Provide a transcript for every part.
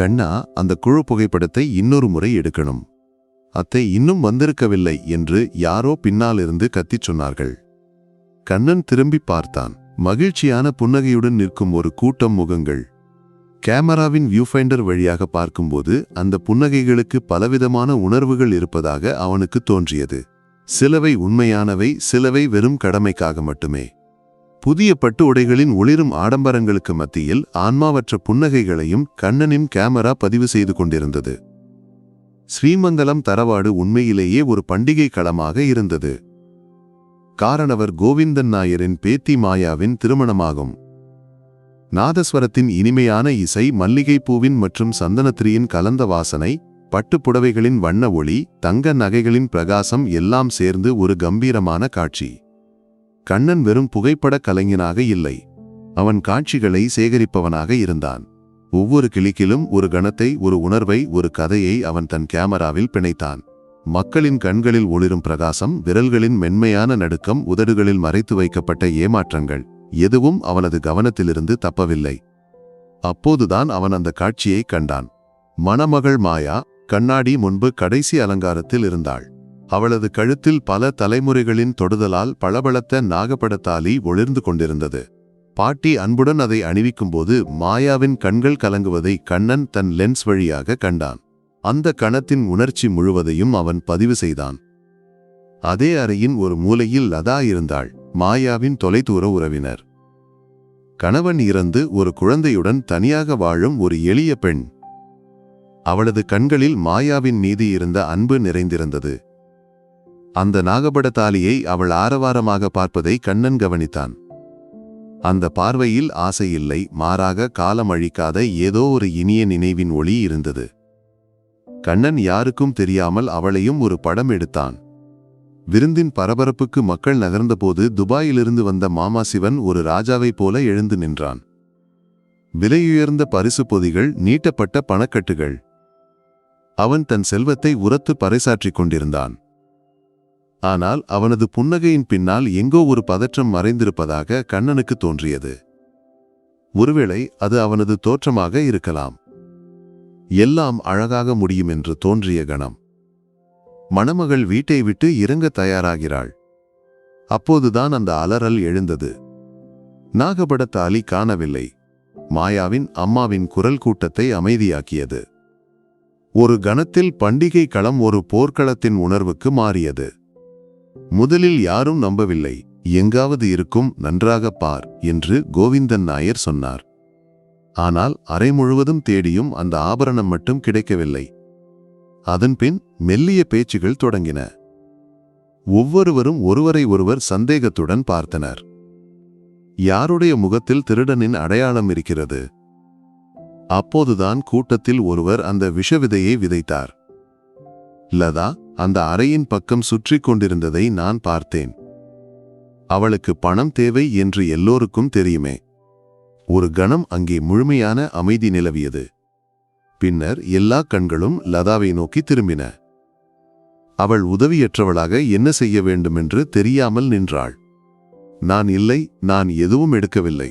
கண்ணா அந்த குழு புகைப்படத்தை இன்னொரு முறை எடுக்கணும். அத்தை இன்னும் வந்திருக்கவில்லை என்று யாரோ பின்னாலிருந்து கத்திச் சொன்னார்கள். கண்ணன் திரும்பி பார்த்தான். மகிழ்ச்சியான புன்னகையுடன் நிற்கும் ஒரு கூட்டம் முகங்கள். கேமராவின் வியூஃபைண்டர் வழியாக பார்க்கும்போது அந்த புன்னகைகளுக்கு பலவிதமான உணர்வுகள் இருப்பதாக அவனுக்கு தோன்றியது. சிலவை உண்மையானவை சிலவை வெறும் கடமைக்காக மட்டுமே. புதிய பட்டு உடைகளின் ஒளிரும் ஆடம்பரங்களுக்கு மத்தியில் ஆன்மாவற்ற புன்னகைகளையும் கண்ணனின் கேமரா பதிவு செய்து கொண்டிருந்தது. ஸ்ரீமங்கலம் தரவாடு உண்மையிலேயே ஒரு பண்டிகை களமாக இருந்தது. காரணவர் கோவிந்தன் நாயரின் பேத்தி மாயாவின் திருமணமாகும். நாதஸ்வரத்தின் இனிமையான இசை மல்லிகைப்பூவின் மற்றும் சந்தனத்திரியின் கலந்த வாசனை பட்டுப் புடவைகளின் வண்ண ஒளி தங்க நகைகளின் பிரகாசம் எல்லாம் சேர்ந்து ஒரு கம்பீரமான காட்சி. கண்ணன் வெறும் புகைப்படக் கலைஞனாக இல்லை. அவன் காட்சிகளை சேகரிப்பவனாக இருந்தான். ஒவ்வொரு கிளிக்கிலும் ஒரு கணத்தை ஒரு உணர்வை ஒரு கதையை அவன் தன் கேமராவில் பிணைத்தான். மக்களின் கண்களில் ஒளிரும் பிரகாசம் விரல்களின் மென்மையான நடுக்கம் உதடுகளில் மறைத்து வைக்கப்பட்ட ஏமாற்றங்கள் எதுவும் அவனது கவனத்திலிருந்து தப்பவில்லை. அப்போதுதான் அவன் அந்த காட்சியை கண்டான். மணமகள் மாயா கண்ணாடி முன்பு கடைசி அலங்காரத்தில் இருந்தாள். அவளது கழுத்தில் பல தலைமுறைகளின் தொடுதலால் பளபளத்த நாகப்படத்தாலி ஒளிர்ந்து கொண்டிருந்தது. பாட்டி அன்புடன் அதை அணிவிக்கும்போது மாயாவின் கண்கள் கலங்குவதை கண்ணன் தன் லென்ஸ் வழியாக கண்டான். அந்த கணத்தின் உணர்ச்சி முழுவதையும் அவன் பதிவு செய்தான். அதே அறையின் ஒரு மூலையில் லதா இருந்தாள் மாயாவின் தொலைதூர உறவினர். கணவன் இறந்து ஒரு குழந்தையுடன் தனியாக வாழும் ஒரு எளிய பெண். அவளது கண்களில் மாயாவின் மீது இருந்த அன்பு நிறைந்திருந்தது. அந்த நாகபட தாலியை அவள் ஆரவாரமாக பார்ப்பதை கண்ணன் கவனித்தான். அந்த பார்வையில் ஆசை இல்லை மாறாக காலம் அழிக்காத ஏதோ ஒரு இனிய நினைவின் ஒளி இருந்தது. கண்ணன் யாருக்கும் தெரியாமல் அவளையும் ஒரு படம் எடுத்தான். விருந்தின் பரபரப்புக்கு மக்கள் நகர்ந்தபோது துபாயிலிருந்து வந்த மாமா சிவன் ஒரு ராஜாவைப் போல எழுந்து நின்றான். விலையுயர்ந்த பரிசு பொதிகள் நீட்டப்பட்ட பணக்கட்டுகள். அவன் தன் செல்வத்தை உரத்து பறைசாற்றிக் கொண்டிருந்தான். ஆனால் அவனது புன்னகையின் பின்னால் எங்கோ ஒரு பதற்றம் மறைந்திருப்பதாக கண்ணனுக்கு தோன்றியது. ஒருவேளை அது அவனது தோற்றமாக இருக்கலாம். எல்லாம் அழகாக முடியும் என்று தோன்றிய கணம். மணமகள் வீட்டை விட்டு இறங்க தயாராகிறாள். அப்போதுதான் அந்த அலறல் எழுந்தது. நாகபடத்த அலி காணவில்லை. மாயாவின் அம்மாவின் குரல் கூட்டத்தை அமைதியாக்கியது. ஒரு கணத்தில் பண்டிகை களம் ஒரு போர்க்களத்தின் உணர்வுக்கு மாறியது. முதலில் யாரும் நம்பவில்லை. எங்காவது இருக்கும் நன்றாக பார் என்று கோவிந்தன் நாயர் சொன்னார். ஆனால் அறை முழுவதும் தேடியும் அந்த ஆபரணம் மட்டும் கிடைக்கவில்லை. அதன்பின் மெல்லிய பேச்சுகள் தொடங்கின. ஒவ்வொருவரும் ஒருவரை ஒருவர் சந்தேகத்துடன் பார்த்தனர். யாருடைய முகத்தில் திருடனின் அடையாளம் இருக்கிறது? அப்போதுதான் கூட்டத்தில் ஒருவர் அந்த விஷவிதையை விதைத்தார். லதா அந்த அறையின் பக்கம் சுற்றி கொண்டிருந்ததை நான் பார்த்தேன். அவளுக்கு பணம் தேவை என்று எல்லோருக்கும் தெரியுமே. ஒரு கணம் அங்கே முழுமையான அமைதி நிலவியது. பின்னர் எல்லா கண்களும் லதாவை நோக்கி திரும்பின. அவள் உதவியற்றவளாக என்ன செய்ய வேண்டுமென்று தெரியாமல் நின்றாள். நான் இல்லை நான் எதுவும் எடுக்கவில்லை.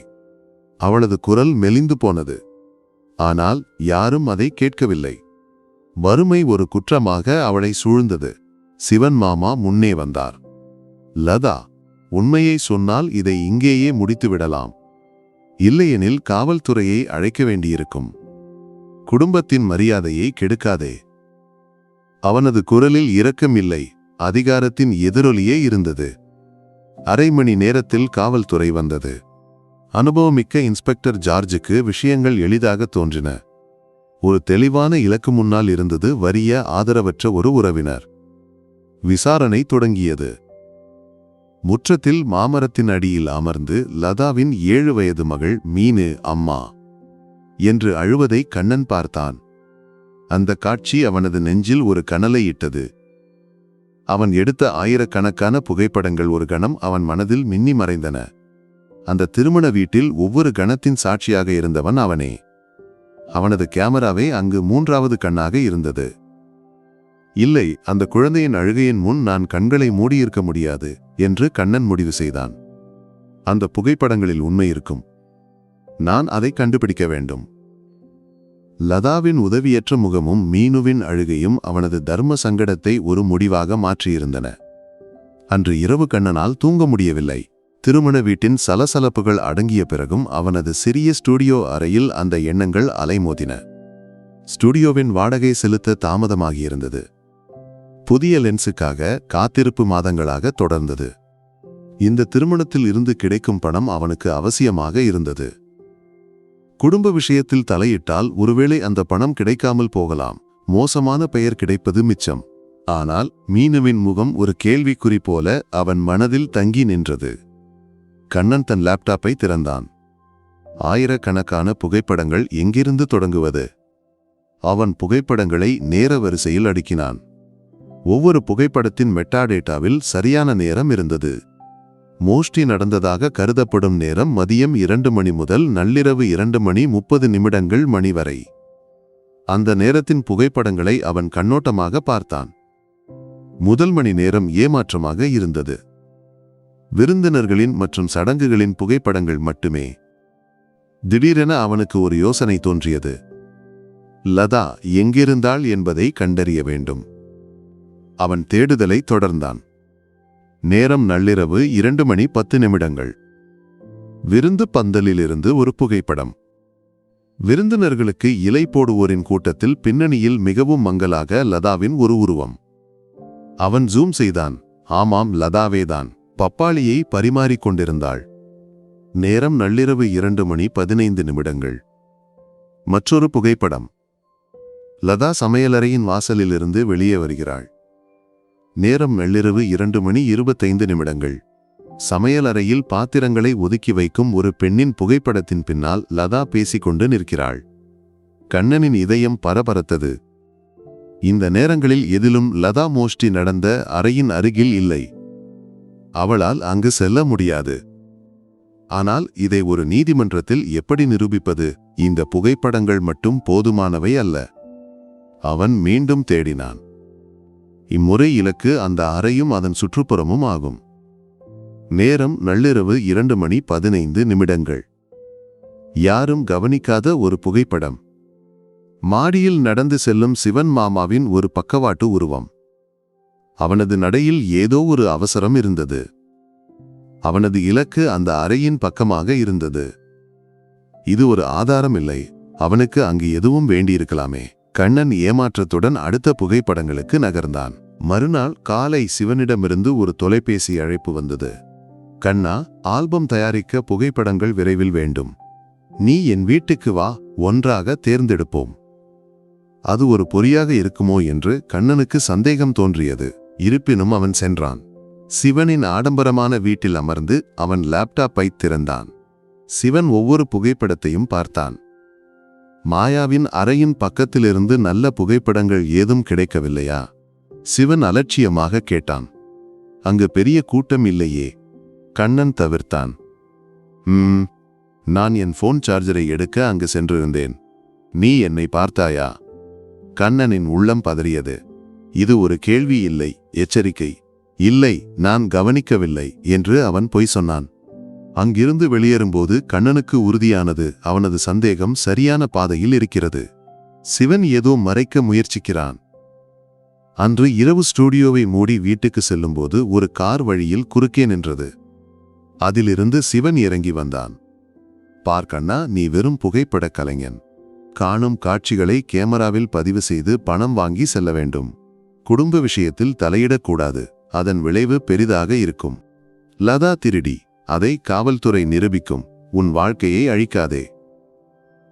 அவளது குரல் மெலிந்து போனது. ஆனால் யாரும் அதை கேட்கவில்லை. வறுமை ஒரு குற்றமாக அவளை சூழ்ந்தது. சிவன் மாமா முன்னே வந்தார். லதா உண்மையை சொன்னால் இதை இங்கேயே முடித்துவிடலாம். இல்லையெனில் காவல்துறையை அழைக்க வேண்டியிருக்கும். குடும்பத்தின் மரியாதையை கெடுக்காதே. அவனது குரலில் இரக்கம் இல்லை அதிகாரத்தின் எதிரொலியே இருந்தது. அரை மணி நேரத்தில் காவல்துறை வந்தது. அனுபவமிக்க இன்ஸ்பெக்டர் ஜார்ஜுக்கு விஷயங்கள் எளிதாக தோன்றின. ஒரு தெளிவான இலக்கு முன்னால் இருந்தது வறிய ஆதரவற்ற ஒரு உறவினர். விசாரணை தொடங்கியது. முற்றத்தில் மாமரத்தின் அடியில் அமர்ந்து லதாவின் ஏழு வயது மகள் மீனு அம்மா என்று அழுவதை கண்ணன் பார்த்தான். அந்த காட்சி அவனது நெஞ்சில் ஒரு கனலை இட்டது. அவன் எடுத்த ஆயிரக்கணக்கான புகைப்படங்கள் ஒரு கணம் அவன் மனதில் மின்னி மறைந்தன அந்த திருமண வீட்டில் ஒவ்வொரு கணத்தின் சாட்சியாக இருந்தவன் அவனே. அவனது கேமராவே அங்கு மூன்றாவது கண்ணாக இருந்தது. இல்லை அந்த குழந்தையின் அழுகையின் முன் நான் கண்களை மூடியிருக்க முடியாது என்று கண்ணன் முடிவு செய்தான். அந்த புகைப்படங்களில் உண்மை இருக்கும். நான் அதை கண்டுபிடிக்க வேண்டும். லதாவின் உதவியற்ற முகமும் மீனுவின் அழுகையும் அவனது தர்ம சங்கடத்தை ஒரு முடிவாக மாற்றியிருந்தன. அன்று இரவு கண்ணனால் தூங்க முடியவில்லை. திருமண வீட்டின் சலசலப்புகள் அடங்கிய பிறகும் அவனது சிறிய ஸ்டூடியோ அறையில் அந்த எண்ணங்கள் அலைமோதின. ஸ்டுடியோவின் வாடகை செலுத்த தாமதமாகியிருந்தது. புதிய லென்ஸுக்காக காத்திருப்பு மாதங்களாக தொடர்ந்தது. இந்த திருமணத்தில் இருந்து கிடைக்கும் பணம் அவனுக்கு அவசியமாக இருந்தது. குடும்ப விஷயத்தில் தலையிட்டால் ஒருவேளை அந்த பணம் கிடைக்காமல் போகலாம். மோசமான பெயர் கிடைப்பது மிச்சம். ஆனால் மீனுவின் முகம் ஒரு கேள்விக்குறி போல அவன் மனதில் தங்கி நின்றது. கண்ணன் தன் லேப்டாப்பை திறந்தான். ஆயிரக்கணக்கான புகைப்படங்கள் எங்கிருந்து தொடங்குவது? அவன் புகைப்படங்களை நேர வரிசையில் அடுக்கினான். ஒவ்வொரு புகைப்படத்தின் மெட்டாடேட்டாவில் சரியான நேரம் இருந்தது. மோஷ்டி நடந்ததாக கருதப்படும் நேரம் மதியம் இரண்டு மணி முதல் நள்ளிரவு இரண்டு மணி முப்பது நிமிடங்கள் மணி வரை. அந்த நேரத்தின் புகைப்படங்களை அவன் கண்ணோட்டமாக பார்த்தான். முதல் மணி நேரம் ஏமாற்றமாக இருந்தது. விருந்தினர்களின் மற்றும் சடங்குகளின் புகைப்படங்கள் மட்டுமே. திடீரென அவனுக்கு ஒரு யோசனை தோன்றியது. லதா எங்கிருந்தாள் என்பதை கண்டறிய வேண்டும். அவன் தேடுதலை தொடர்ந்தான். நேரம் நள்ளிரவு இரண்டு மணி பத்து நிமிடங்கள். விருந்து பந்தலிலிருந்து ஒரு புகைப்படம். விருந்தினர்களுக்கு இலை போடுவோரின் கூட்டத்தில் பின்னணியில் மிகவும் மங்கலாக லதாவின் ஒரு உருவம். அவன் ஜூம் செய்தான். ஆமாம் லதாவேதான். பப்பாளியை பரிமாறிக் கொண்டிருந்தாள் நேரம் நள்ளிரவு இரண்டு மணி பதினைந்து நிமிடங்கள். மற்றொரு புகைப்படம். லதா சமையலறையின் வாசலிலிருந்து வெளியே வருகிறாள். நேரம் நள்ளிரவு இரண்டு மணி இருபத்தைந்து நிமிடங்கள். சமையலறையில் பாத்திரங்களை ஒதுக்கி வைக்கும் ஒரு பெண்ணின் புகைப்படத்தின் பின்னால் லதா பேசிக்கொண்டு நிற்கிறாள். கண்ணனின் இதயம் பரபரத்தது. இந்த நேரங்களில் எதிலும் லதா மோஷ்டி நடந்த அறையின் அருகில் இல்லை. அவளால் அங்கு செல்ல முடியாது. ஆனால் இதை ஒரு நீதிமன்றத்தில் எப்படி நிரூபிப்பது? இந்த புகைப்படங்கள் மட்டும் போதுமானவை அல்ல. அவன் மீண்டும் தேடினான். இம்முறை இலக்கு அந்த அறையும் அதன் சுற்றுப்புறமும் ஆகும். நேரம் நள்ளிரவு இரண்டு மணி பதினைந்து நிமிடங்கள். யாரும் கவனிக்காத ஒரு புகைப்படம். மாடியில் நடந்து செல்லும் சிவன் மாமாவின் ஒரு பக்கவாட்டு உருவம். அவனது நடையில் ஏதோ ஒரு அவசரம் இருந்தது. அவனது இலக்கு அந்த அறையின் பக்கமாக இருந்தது. இது ஒரு ஆதாரம் இல்லை. அவனுக்கு அங்கு எதுவும் வேண்டியிருக்கலாமே. கண்ணன் ஏமாற்றத்துடன் அடுத்த புகைப்படங்களுக்கு நகர்ந்தான். மறுநாள் காலை சிவனிடமிருந்து ஒரு தொலைபேசி அழைப்பு வந்தது. கண்ணா ஆல்பம் தயாரிக்க புகைப்படங்கள் விரைவில் வேண்டும். நீ என் வீட்டுக்கு வா ஒன்றாக தேர்ந்தெடுப்போம். அது ஒரு பொறியாக இருக்குமோ? என்று கண்ணனுக்கு சந்தேகம் தோன்றியது. இருப்பினும் அவன் சென்றான். சிவனின் ஆடம்பரமான வீட்டில் அமர்ந்து அவன் லேப்டாப்பை திறந்தான். சிவன் ஒவ்வொரு புகைப்படத்தையும் பார்த்தான். மாயாவின் அறையின் பக்கத்திலிருந்து நல்ல புகைப்படங்கள் ஏதும் கிடைக்கவில்லையா? சிவன் அலட்சியமாக கேட்டான். அங்கு பெரிய கூட்டம் இல்லையே. கண்ணன் தவிர்த்தான். ம் நான் என் ஃபோன் சார்ஜரை எடுக்க அங்கு சென்றிருந்தேன். நீ என்னை பார்த்தாயா? கண்ணனின் உள்ளம் பதறியது. இது ஒரு கேள்வி இல்லை எச்சரிக்கை. இல்லை நான் கவனிக்கவில்லை என்று அவன் பொய் சொன்னான். அங்கிருந்து வெளியேறும்போது கண்ணனுக்கு உறுதியானது அவனது சந்தேகம் சரியான பாதையில் இருக்கிறது. சிவன் ஏதோ மறைக்க முயற்சிக்கிறான். அன்று இரவு ஸ்டூடியோவை மூடி வீட்டுக்கு செல்லும்போது ஒரு கார் வழியில் குறுக்கே நின்றது. அதிலிருந்து சிவன் இறங்கி வந்தான். பார்க்கண்ணா நீ வெறும் புகைப்படக் கலைஞன். காணும் காட்சிகளை கேமராவில் பதிவு செய்து பணம் வாங்கி செல்ல வேண்டும். குடும்ப விஷயத்தில் தலையிடக்கூடாது. அதன் விளைவு பெரிதாக இருக்கும். லதா திருடி அதை காவல்துறை நிரூபிக்கும். உன் வாழ்க்கையை அழிக்காதே.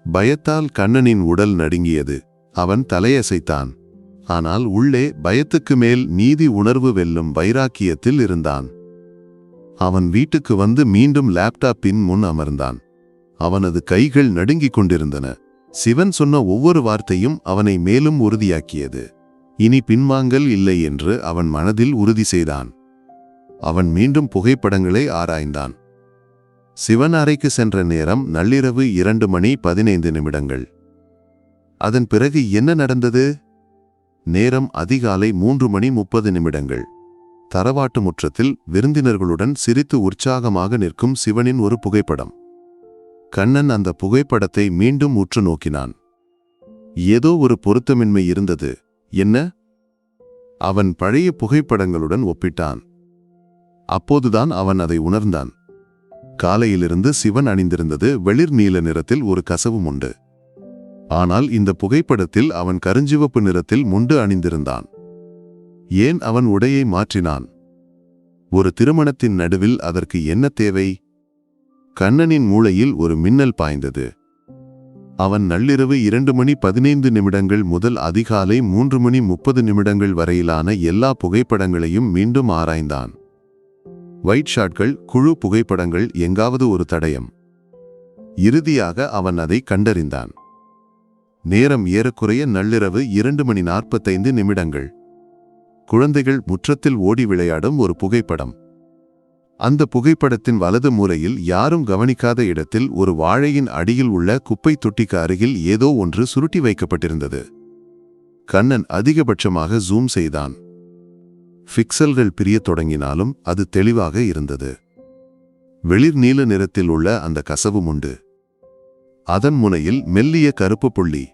பயத்தால் கண்ணனின் உடல் நடுங்கியது. அவன் தலையசைத்தான். ஆனால் உள்ளே பயத்துக்கு மேல் நீதி உணர்வு வெல்லும் வைராக்கியத்தில் இருந்தான். அவன் வீட்டுக்கு வந்து மீண்டும் லேப்டாப்பின் முன் அமர்ந்தான். அவனது கைகள் நடுங்கிக் கொண்டிருந்தன. சிவன் சொன்ன ஒவ்வொரு வார்த்தையும் அவனை மேலும் உறுதியாக்கியது. இனி பின்வாங்கல் இல்லை என்று அவன் மனதில் உறுதி செய்தான். அவன் மீண்டும் புகைப்படங்களை ஆராய்ந்தான். சிவன் அறைக்கு சென்ற நேரம் நள்ளிரவு இரண்டு மணி பதினைந்து நிமிடங்கள். அதன் பிறகு என்ன நடந்தது? நேரம் அதிகாலை மூன்று மணி முப்பது நிமிடங்கள். தரவாட்டு முற்றத்தில் விருந்தினர்களுடன் சிரித்து உற்சாகமாக நிற்கும் சிவனின் ஒரு புகைப்படம். கண்ணன் அந்த புகைப்படத்தை மீண்டும் உற்று நோக்கினான். ஏதோ ஒரு பொருத்தமின்மை இருந்தது. என்ன? அவன் பழைய புகைப்படங்களுடன் ஒப்பிட்டான். அப்போதுதான் அவன் அதை உணர்ந்தான். காலையிலிருந்து சிவன் அணிந்திருந்தது வெளிர் நீல நிறத்தில் ஒரு கசவும் உண்டு. ஆனால் இந்த புகைப்படத்தில் அவன் கருஞ்சிவப்பு நிறத்தில் முண்டு அணிந்திருந்தான். ஏன் அவன் உடையை மாற்றினான்? ஒரு திருமணத்தின் நடுவில் அதற்கு என்ன தேவை? கண்ணனின் மூளையில் ஒரு மின்னல் பாய்ந்தது. அவன் நள்ளிரவு இரண்டு மணி பதினைந்து நிமிடங்கள் முதல் அதிகாலை மூன்று மணி முப்பது நிமிடங்கள் வரையிலான எல்லா புகைப்படங்களையும் மீண்டும் ஆராய்ந்தான். ஒயிட் ஷாட்கள் குழு புகைப்படங்கள் எங்காவது ஒரு தடயம். இறுதியாக அவன் அதை கண்டறிந்தான். நேரம் ஏறக்குறைய நள்ளிரவு இரண்டு மணி நாற்பத்தைந்து நிமிடங்கள். குழந்தைகள் முற்றத்தில் ஓடி விளையாடும் ஒரு புகைப்படம். அந்த புகைப்படத்தின் வலது மூலையில் யாரும் கவனிக்காத இடத்தில் ஒரு வாழையின் அடியில் உள்ள குப்பை தொட்டிக்கு அருகில் ஏதோ ஒன்று சுருட்டி வைக்கப்பட்டிருந்தது. கண்ணன் அதிகபட்சமாக ஜூம் செய்தான். பிக்சல்கள் பிரியத் தொடங்கினாலும் அது தெளிவாக இருந்தது. வெளிர் நீல நிறத்தில் உள்ள அந்த கசவும் உண்டு அதன் முனையில் மெல்லிய கருப்பு புள்ளி.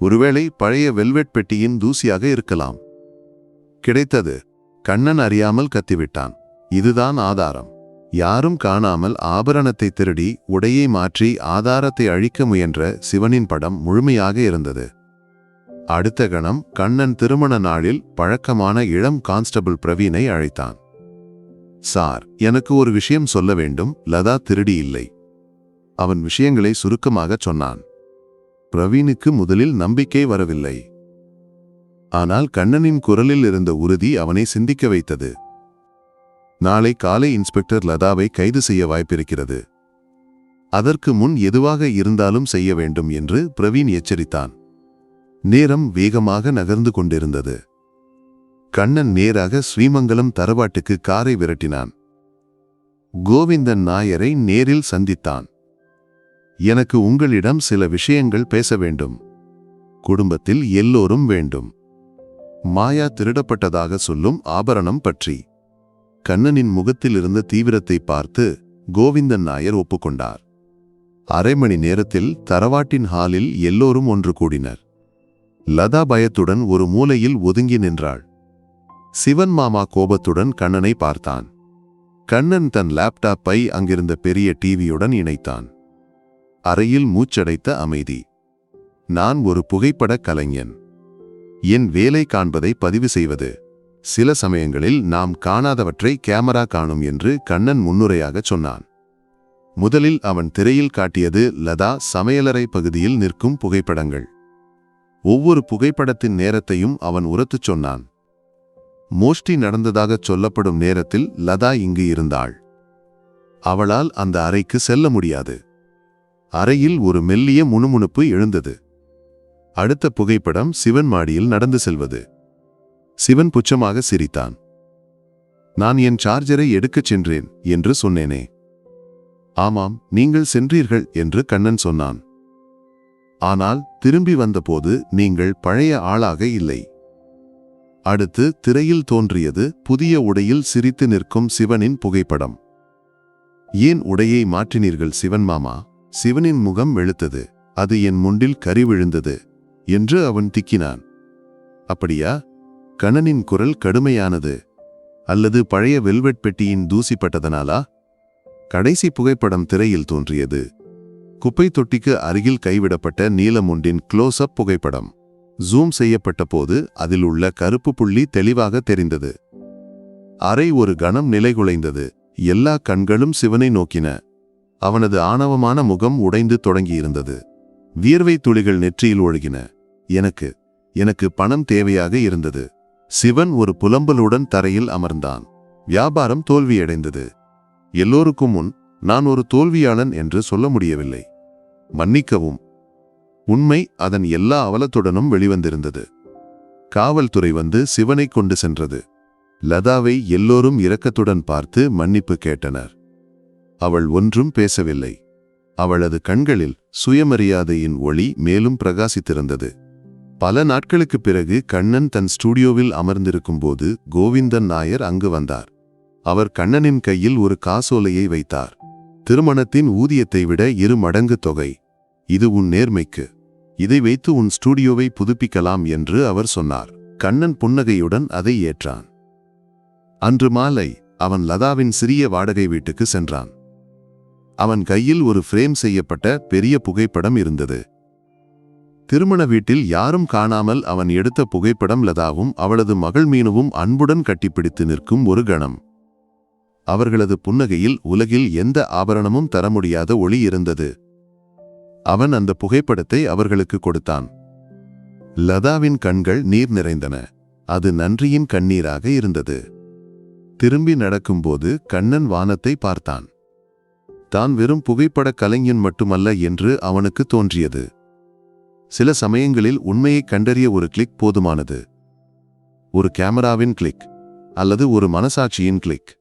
ஒருவேளை பழைய வெல்வெட் பெட்டியின் தூசியாக இருக்கலாம். கிடைத்தது. கண்ணன் அறியாமல் கத்திவிட்டான். இதுதான் ஆதாரம். யாரும் காணாமல் ஆபரணத்தை திருடி உடையை மாற்றி ஆதாரத்தை அழிக்க முயன்ற சிவனின் படம் முழுமையாக இருந்தது. அடுத்த கணம் கண்ணன் திருமண நாளில் பழக்கமான இளம் கான்ஸ்டபிள் பிரவீனை அழைத்தான். சார் எனக்கு ஒரு விஷயம் சொல்ல வேண்டும். லதா திருடி இல்லை. அவன் விஷயங்களை சுருக்கமாகச் சொன்னான். பிரவீனுக்கு முதலில் நம்பிக்கை வரவில்லை. ஆனால் கண்ணனின் குரலில் இருந்த உறுதி அவனை சிந்திக்க வைத்தது. நாளை காலை இன்ஸ்பெக்டர் லதாவை கைது செய்ய வாய்ப்பிருக்கிறது. அதற்கு முன் எதுவாக இருந்தாலும் செய்ய வேண்டும் என்று பிரவீன் எச்சரித்தான். நேரம் வேகமாக நகர்ந்து கொண்டிருந்தது. கண்ணன் நேராக ஸ்ரீமங்கலம் தரவாட்டுக்கு காரை விரட்டினான். கோவிந்தன் நாயரை நேரில் சந்தித்தான். எனக்கு உங்களிடம் சில விஷயங்கள் பேச வேண்டும். குடும்பத்தில் எல்லோரும் வேண்டும். மாயா திருடப்பட்டதாக சொல்லும் ஆபரணம் பற்றி. கண்ணனின் முகத்தில் இருந்த தீவிரத்தை பார்த்து கோவிந்தன் நாயர் ஒப்புக்கொண்டார். அரை மணி நேரத்தில் தரவாட்டின் ஹாலில் எல்லோரும் ஒன்று கூடினர். லதா பயத்துடன் ஒரு மூலையில் ஒதுங்கி நின்றாள். சிவன் மாமா கோபத்துடன் கண்ணனை பார்த்தான். கண்ணன் தன் லேப்டாப்பை அங்கிருந்த பெரிய டிவியுடன் இணைத்தான். அறையில் மூச்சடைத்த அமைதி. நான் ஒரு புகைப்படக் கலைஞன். என் வேலை காண்பதை பதிவு செய்வது. சில சமயங்களில் நாம் காணாதவற்றை கேமரா காணும் என்று கண்ணன் முன்னுரையாகச் சொன்னான். முதலில் அவன் திரையில் காட்டியது லதா சமையலறை பகுதியில் நிற்கும் புகைப்படங்கள். ஒவ்வொரு புகைப்படத்தின் நேரத்தையும் அவன் உரத்துச் சொன்னான். மோஷ்டி நடந்ததாகச் சொல்லப்படும் நேரத்தில் லதா இங்கு இருந்தாள். அவளால் அந்த அறைக்கு செல்ல முடியாது. அறையில் ஒரு மெல்லிய முணுமுணுப்பு எழுந்தது. அடுத்த புகைப்படம் சிவன் மாடியில் நடந்து செல்வது. சிவன் புச்சமாக சிரித்தான். நான் என் சார்ஜரை எடுக்கச் சென்றேன் என்று சொன்னேனே. ஆமாம் நீங்கள் சென்றீர்கள் என்று கண்ணன் சொன்னான். ஆனால் திரும்பி வந்தபோது நீங்கள் பழைய ஆளாக இல்லை. அடுத்து திரையில் தோன்றியது புதிய உடையில் சிரித்து நிற்கும் சிவனின் புகைப்படம். ஏன் உடையை மாற்றினீர்கள் சிவன் மாமா? சிவனின் முகம் வெளுத்தது. அது என் முண்டில் கறி விழுந்தது என்று அவன் திக்கினான். அப்படியா? கண்ணனின் குரல் கடுமையானது அல்லது பழைய வெல்வெட் பெட்டியின் தூசிப்பட்டதனாலா? கடைசி புகைப்படம் திரையில் தோன்றியது. குப்பை தொட்டிக்கு அருகில் கைவிடப்பட்ட நீலமுண்டின் க்ளோஸ் அப் புகைப்படம். ஜூம் செய்யப்பட்ட போது அதில் உள்ள கருப்பு புள்ளி தெளிவாக தெரிந்தது. அறை ஒரு கணம் நிலைகுலைந்தது எல்லா கண்களும் சிவனை நோக்கின. அவனது ஆணவமான முகம் உடைந்து தொடங்கியிருந்தது. வியர்வை துளிகள் நெற்றியில் ஒழுகின. எனக்கு எனக்கு பணம் தேவையாக இருந்தது. சிவன் ஒரு புலம்பலுடன் தரையில் அமர்ந்தான். வியாபாரம் தோல்வியடைந்தது. எல்லோருக்கும் முன் நான் ஒரு தோல்வியாளன் என்று சொல்ல முடியவில்லை. மன்னிக்கவும். உண்மை அதன் எல்லா அவலத்துடனும் வெளிவந்திருந்தது. காவல்துறை வந்து சிவனை கொண்டு சென்றது. லதாவை எல்லோரும் இரக்கத்துடன் பார்த்து மன்னிப்பு கேட்டனர். அவள் ஒன்றும் பேசவில்லை. அவளது கண்களில் சுயமரியாதையின் ஒளி மேலும் பிரகாசித்திருந்தது. பல நாட்களுக்குப் பிறகு கண்ணன் தன் ஸ்டூடியோவில் அமர்ந்திருக்கும்போது கோவிந்தன் நாயர் அங்கு வந்தார். அவர் கண்ணனின் கையில் ஒரு காசோலையை வைத்தார். திருமணத்தின் ஊதியத்தை விட இரு மடங்கு தொகை. இது உன் நேர்மைக்கு. இதை வைத்து உன் ஸ்டூடியோவை புதுப்பிக்கலாம் என்று அவர் சொன்னார். கண்ணன் புன்னகையுடன் அதை ஏற்றான். அன்று மாலை அவன் லதாவின் சிறிய வாடகை வீட்டுக்கு சென்றான். அவன் கையில் ஒரு ஃப்ரேம் செய்யப்பட்ட பெரிய புகைப்படம் இருந்தது. திருமண வீட்டில் யாரும் காணாமல் அவன் எடுத்த புகைப்படம் லதாவும் அவளது மகள் மீனுவும் அன்புடன் கட்டிப்பிடித்து நிற்கும் ஒரு கணம். அவர்களது புன்னகையில் உலகில் எந்த ஆபரணமும் தர முடியாத ஒளி இருந்தது. அவன் அந்த புகைப்படத்தை அவர்களுக்கு கொடுத்தான். லதாவின் கண்கள் நீர் நிறைந்தன. அது நன்றியின் கண்ணீராக இருந்தது. திரும்பி நடக்கும்போது கண்ணன் வானத்தை பார்த்தான். தான் வெறும் புகைப்படக் கலைஞன் மட்டுமல்ல என்று அவனுக்கு தோன்றியது. சில சமயங்களில் உண்மையை கண்டறிய ஒரு கிளிக் போதுமானது. ஒரு கேமராவின் கிளிக் அல்லது ஒரு மனசாட்சியின் கிளிக்.